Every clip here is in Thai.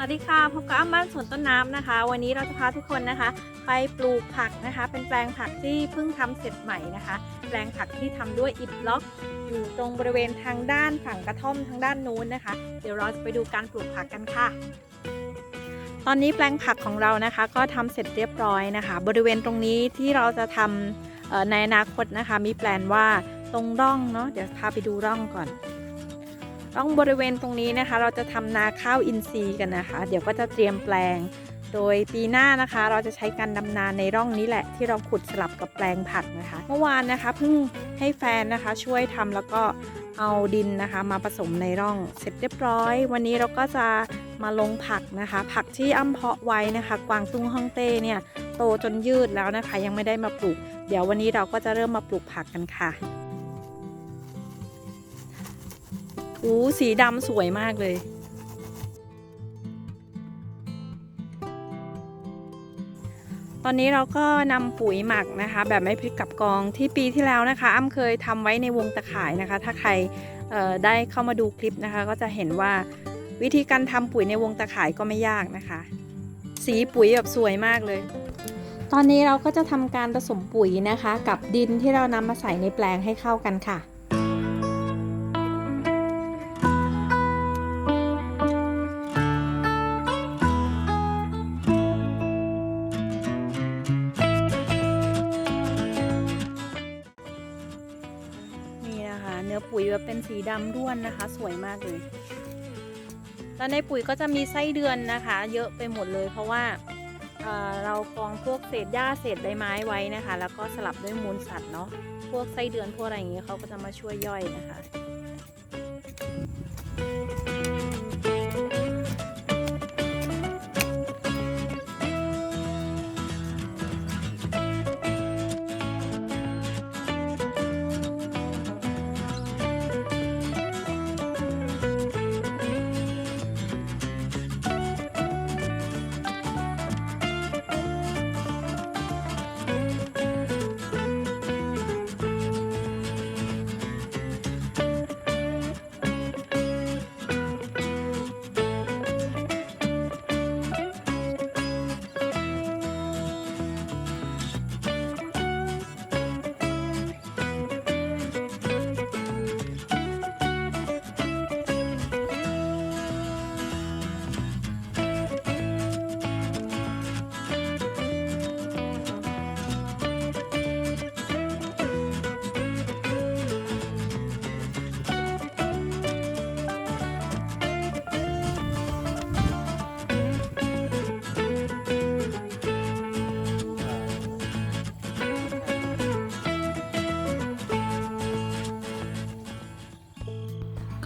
วัสดีค่ะพบกับอ้ำบ้านสวนต้นน้ำนะคะ วันนี้เราจะพาทุกคนนะคะ ไปปลูกผักนะคะ เป็นแปลงผักที่เพิ่งทำเสร็จใหม่นะคะ แปลงผักที่ทำด้วยอิฐบล็อก อยู่ตรงบริเวณทางด้านฝั่งกระท่อมทางด้านนู้นนะคะ เดี๋ยวเราจะไปดูการปลูกผักกันค่ะ ตอนนี้แปลงผักของเรานะคะ ก็ทำเสร็จเรียบร้อยนะคะ บริเวณตรงนี้ที่เราจะทำเอ่อในอนาคตนะคะ มีแปลนว่าตรงร่องเนาะเดี๋ยวพาไปดูร่องก่อน ร่องบริเวณตรงนี้นะคะ เราจะทำนาข้าวอินทรีย์กันนะคะ เดี๋ยวก็จะเตรียมแปลง โดยปีหน้านะคะ เราจะใช้การดำนาในร่องนี้แหละ ที่เราขุดสลับกับแปลงผักนะคะ เมื่อวานนะคะเพิ่งให้แฟนนะคะช่วยทำแล้วก็เอาดินนะคะ มาผสมในร่องเสร็จเรียบร้อย วันนี้เราก็จะมาลงผักนะคะ ผักที่อ้ำเพาะไว้นะคะ กวางตุ้งฮ่องเต้เนี่ยโตจนยืดแล้วนะคะ ยังไม่ได้มาปลูก เดี๋ยววันนี้เราก็จะเริ่มมาปลูกผักกันค่ะ อู้สีดำสวยมากเลย ตอนนี้เราก็นำปุ๋ยหมักนะคะ แบบไม่พริกกับกองที่ปีที่แล้วนะคะ อ้ำเคยทำไว้ในวงตะข่ายนะคะ ถ้าใครได้เข้ามาดูคลิปนะคะ ก็จะเห็นว่าวิธีการทำปุ๋ยในวงตะข่ายก็ไม่ยากนะคะ สีปุ๋ยแบบสวยมากเลยตอนนี้เราก็จะทำการผสมปุ๋ยนะคะ กับดินที่เรานำมาใส่ในแปลงให้เข้ากันค่ะ นะคะ เนื้อปุ๋ยแบบเป็นสีดำด้วนนะคะ สวยมากเลย แล้วในปุ๋ยก็จะมีไส้เดือนนะคะ เยอะไปหมดเลย เพราะว่าเอ่อเรากองพวกเศษหญ้าเศษใบไม้ไว้นะคะ แล้วก็สลับด้วยมูลสัตว์เนาะพวกไส้เดือนพวกอะไรอย่างเงี้ยเขาก็จะมาช่วยย่อยนะคะ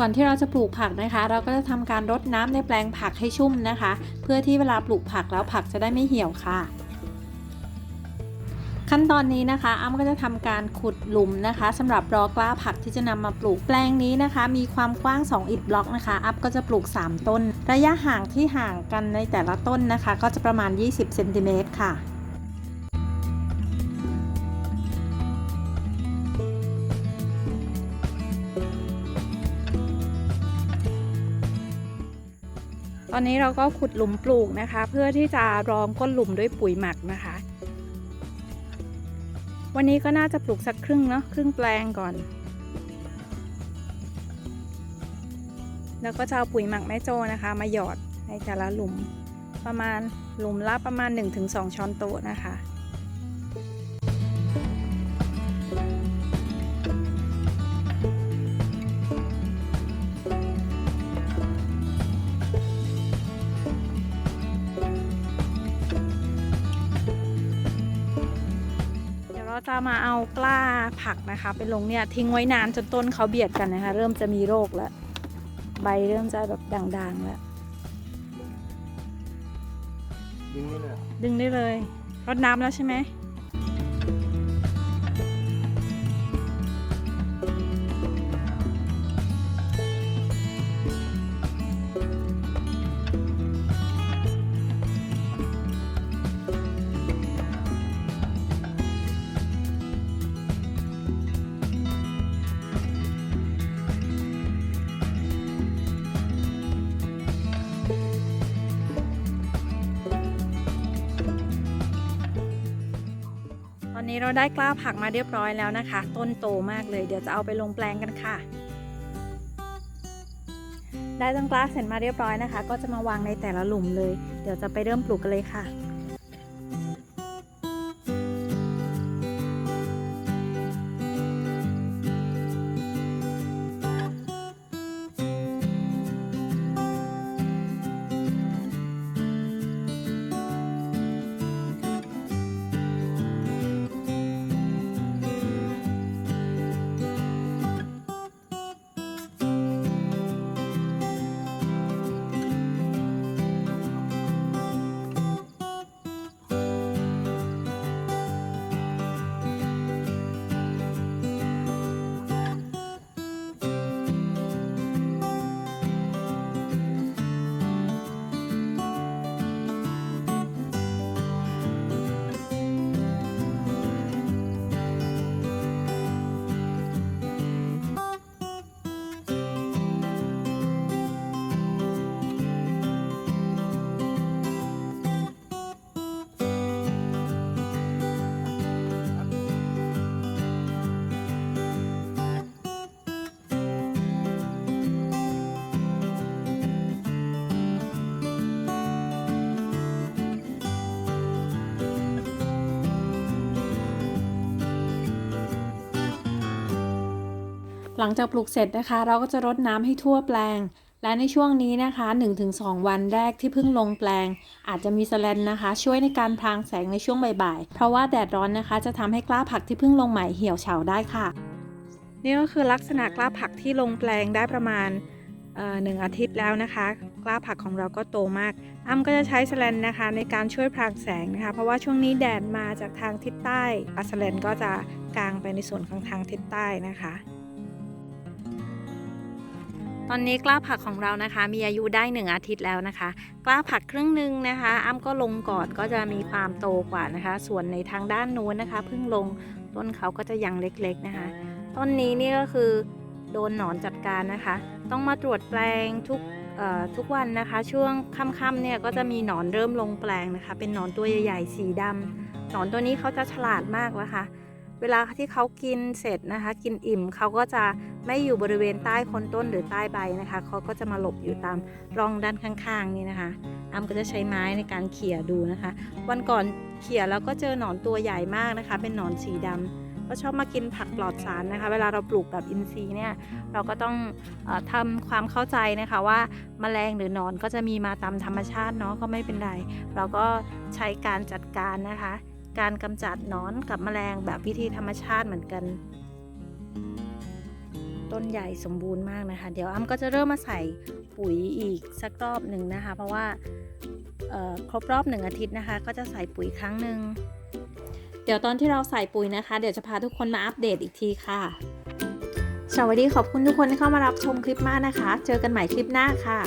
ก่อนที่เราจะปลูกผักนะคะ เราก็จะทำการรดน้ำในแปลงผักให้ชุ่มนะคะ เพื่อที่เวลาปลูกผักแล้วผักจะได้ไม่เหี่ยวค่ะ ขั้นตอนนี้นะคะอ้ำก็จะทำการขุดหลุมนะคะสำหรับรอกล้าผักที่จะนำมาปลูกแปลงนี้นะคะ มีความกว้าง 2 อิฐบล็อกนะคะอัพก็จะปลูก 3 ต้น ระยะห่างที่ห่างกันในแต่ละต้นนะคะ ก็จะประมาณ 20เซนติเมตรค่ะ ตอนนี้เราก็ขุดหลุมปลูกนะคะ เพื่อที่จะรองก้นหลุมด้วยปุ๋ยหมักนะคะ วันนี้ก็น่าจะปลูกสักครึ่งเนาะครึ่งแปลงก่อน แล้วก็จะเอาปุ๋ยหมักแม่โจนะคะ มาหยอดในแต่ละหลุมประมาณหลุมละประมาณ 1-2 ช้อนโต๊ะนะคะ มาเอากล้าผักนะคะไปลงเนี่ยทิ้งไว้นานจนต้นเขาเบียดกันนะคะ เริ่มจะมีโรคแล้ว ใบเริ่มจะแบบด่างๆแล้ว ดึงนี่เลยดึงได้เลยรดน้ำแล้วใช่ไหม เราได้กล้าผักมาเรียบร้อยแล้วนะคะ ต้นโตมากเลยเดี๋ยวจะเอาไปลงแปลงกันค่ะ ได้ต้นกล้าเสร็จมาเรียบร้อยนะคะ ก็จะมาวางในแต่ละหลุมเลย เดี๋ยวจะไปเริ่มปลูกกันเลยค่ะ หลังจากปลูกเสร็จนะคะ เราก็จะรดน้ำให้ทั่วแปลง และในช่วงนี้นะคะ 1-2 วันแรกที่เพิ่งลงแปลง อาจจะมีสแลนนะคะ ช่วยในการพรางแสงในช่วงบ่ายๆ เพราะว่าแดดร้อนนะคะ จะทำให้กล้าผักที่เพิ่งลงใหม่เหี่ยวเฉาได้ค่ะ นี่ก็คือลักษณะกล้าผักที่ลงแปลงได้ประมาณหนึ่งอาทิตย์แล้วนะคะ กล้าผักของเราก็โตมาก อ้ำก็จะใช้สแลนนะคะ ในการช่วยพรางแสงนะคะ เพราะว่าช่วงนี้แดดมาจากทางทิศใต้สแลนก็จะกางไปในส่วนของทางทิศใต้นะคะ อนนี้กล้าผักของเรานะคะ มีอายุได้ 1 อาทิตย์แล้วนะคะ กล้าผักครึ่งหนึ่งนะคะ อ้ำก็ลงก่อนก็จะมีความโตกว่านะคะ ส่วนในทางด้านนู้นนะคะเพิ่งลงต้นเขาก็จะยังเล็กๆนะคะ ต้นนี้นี่ก็คือโดนหนอนจัดการนะคะ ต้องมาตรวจแปลงทุกทุกวันนะคะ ช่วงค่ำๆเนี่ยก็จะมีหนอนเริ่มลงแปลงนะคะ เป็นหนอนตัวใหญ่ๆสีดำหนอนตัวนี้เขาจะฉลาดมากนะคะ เวลาที่เขากินเสร็จนะคะ กินอิ่มเขาก็จะไม่อยู่บริเวณใต้คนต้นหรือใต้ใบนะคะ เขาก็จะมาหลบอยู่ตามร่องด้านข้างๆนี่นะคะอ้ำก็จะใช้ไม้ในการเขี่ยดูนะคะ วันก่อนเขี่ยแล้วก็เจอหนอนตัวใหญ่มากนะคะ เป็นหนอนสีดำก็ชอบมากินผักปลอดสารนะคะ เวลาเราปลูกแบบอินทรีย์เนี่ย เราก็ต้องออทำความเข้าใจนะคะว่าแมลงหรือหนอนก็จะมีมาตามธรรมชาติเนาะก็ไม่เป็นไร เราก็ใช้การจัดการนะคะ การกำจัดหนอนกับแมลงแบบวิธีธรรมชาติเหมือนกัน ต้นใหญ่สมบูรณ์มากนะคะ เดี๋ยวอ้ำก็จะเริ่มมาใส่ปุ๋ยอีกสักรอบหนึ่งนะคะ เพราะว่าเอ่อครบรอบหนึ่งอาทิตย์นะคะ ก็จะใส่ปุ๋ยครั้งหนึ่งเดี๋ยวตอนที่เราใส่ปุ๋ยนะคะ เดี๋ยวจะพาทุกคนมาอัปเดตอีกทีค่ะ สวัสดีขอบคุณทุกคนที่เข้ามารับชมคลิปมากนะคะ เจอกันใหม่คลิปหน้าค่ะ